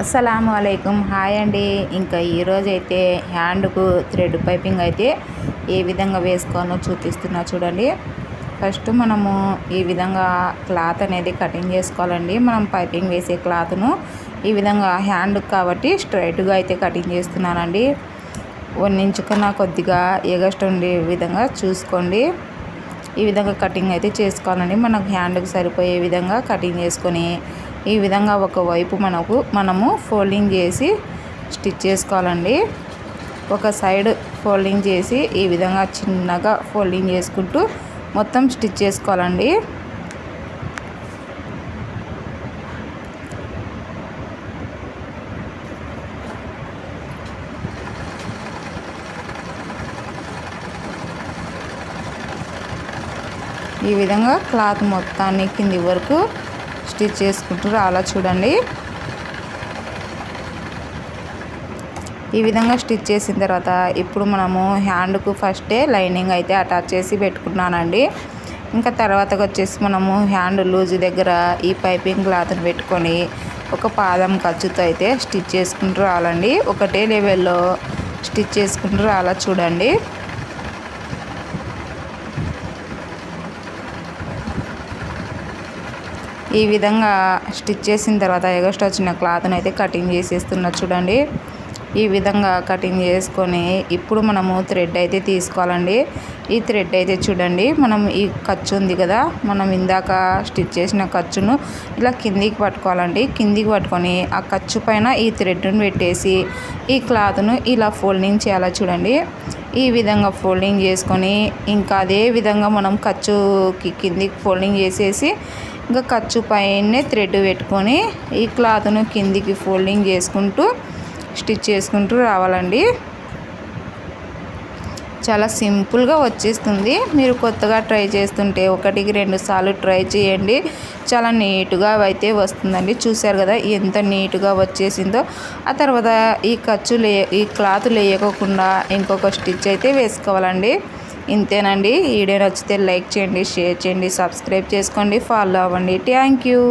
అస్సలం అయికం హాయ్ అండి. ఇంకా ఈరోజు అయితే హ్యాండ్కు థ్రెడ్ పైపింగ్ అయితే ఏ విధంగా వేసుకోవాలో చూపిస్తున్నా చూడండి. ఫస్ట్ మనము ఈ విధంగా క్లాత్ అనేది కటింగ్ చేసుకోవాలండి. మనం పైపింగ్ వేసే క్లాత్ను ఈ విధంగా హ్యాండ్ కాబట్టి స్ట్రైట్గా అయితే కటింగ్ చేస్తున్నానండి. వన్ కొద్దిగా ఎగస్ట్ ఉండే విధంగా చూసుకోండి. ఈ విధంగా కటింగ్ అయితే చేసుకోవాలండి. మనకు హ్యాండ్కి సరిపోయే విధంగా కటింగ్ చేసుకొని ఈ విధంగా ఒకవైపు మనకు మనము ఫోల్డింగ్ చేసి స్టిచ్ చేసుకోవాలండి. ఒక సైడ్ ఫోల్డింగ్ చేసి ఈ విధంగా చిన్నగా ఫోల్డింగ్ చేసుకుంటూ మొత్తం స్టిచ్ చేసుకోవాలండి. ఈ విధంగా క్లాత్ మొత్తాన్ని కింది వరకు స్టిచ్ చేసుకుంటారు అలా చూడండి. ఈ విధంగా స్టిచ్ చేసిన తర్వాత ఇప్పుడు మనము హ్యాండ్కు ఫస్టే లైనింగ్ అయితే అటాచ్ చేసి పెట్టుకున్నానండి. ఇంకా తర్వాతకి వచ్చేసి మనము హ్యాండ్ లూజ్ దగ్గర ఈ పైపింగ్ క్లాత్ని పెట్టుకొని ఒక పాదం ఖర్చుతో అయితే స్టిచ్ చేసుకుంటూ రావాలండి. ఒకటే లెవెల్లో స్టిచ్ చేసుకుంటూ రాలా చూడండి. ఈ విధంగా స్టిచ్ చేసిన తర్వాత ఎగస్ట్రా వచ్చిన క్లాత్ని అయితే కటింగ్ చేసేస్తున్నా చూడండి. ఈ విధంగా కటింగ్ చేసుకొని ఇప్పుడు మనము థ్రెడ్ అయితే తీసుకోవాలండి. ఈ థ్రెడ్ అయితే చూడండి. మనం ఈ ఖర్చు ఉంది కదా మనం ఇందాక స్టిచ్ చేసిన ఖర్చును ఇలా కిందికి పట్టుకోవాలండి. కిందికి పట్టుకొని ఆ ఖర్చు పైన ఈ థ్రెడ్ను పెట్టేసి ఈ క్లాత్ను ఇలా ఫోల్డింగ్ చేయాలి చూడండి. ఈ విధంగా ఫోల్డింగ్ చేసుకొని ఇంకా అదే విధంగా మనం ఖర్చుకి కిందికి ఫోల్డింగ్ చేసేసి ఇంకా ఖర్చు పైనే థ్రెడ్ పెట్టుకొని ఈ క్లాత్ను కిందికి ఫోల్డింగ్ చేసుకుంటూ స్టిచ్ చేసుకుంటూ రావాలండి. చాలా సింపుల్గా వచ్చేస్తుంది. మీరు కొత్తగా ట్రై చేస్తుంటే ఒకటికి రెండు సార్లు ట్రై చేయండి. చాలా నీట్గా అయితే వస్తుందండి. చూశారు కదా ఎంత నీట్గా వచ్చేసిందో. ఆ తర్వాత ఈ ఖర్చు లే ఈ క్లాత్ లేయకోకుండా ఇంకొక స్టిచ్ అయితే వేసుకోవాలండి. ఇంతేనండి. వీడియో నచ్చితే లైక్ చేయండి షేర్ చేయండి సబ్స్క్రైబ్ చేసుకోండి ఫాలో అవ్వండి. Thank you.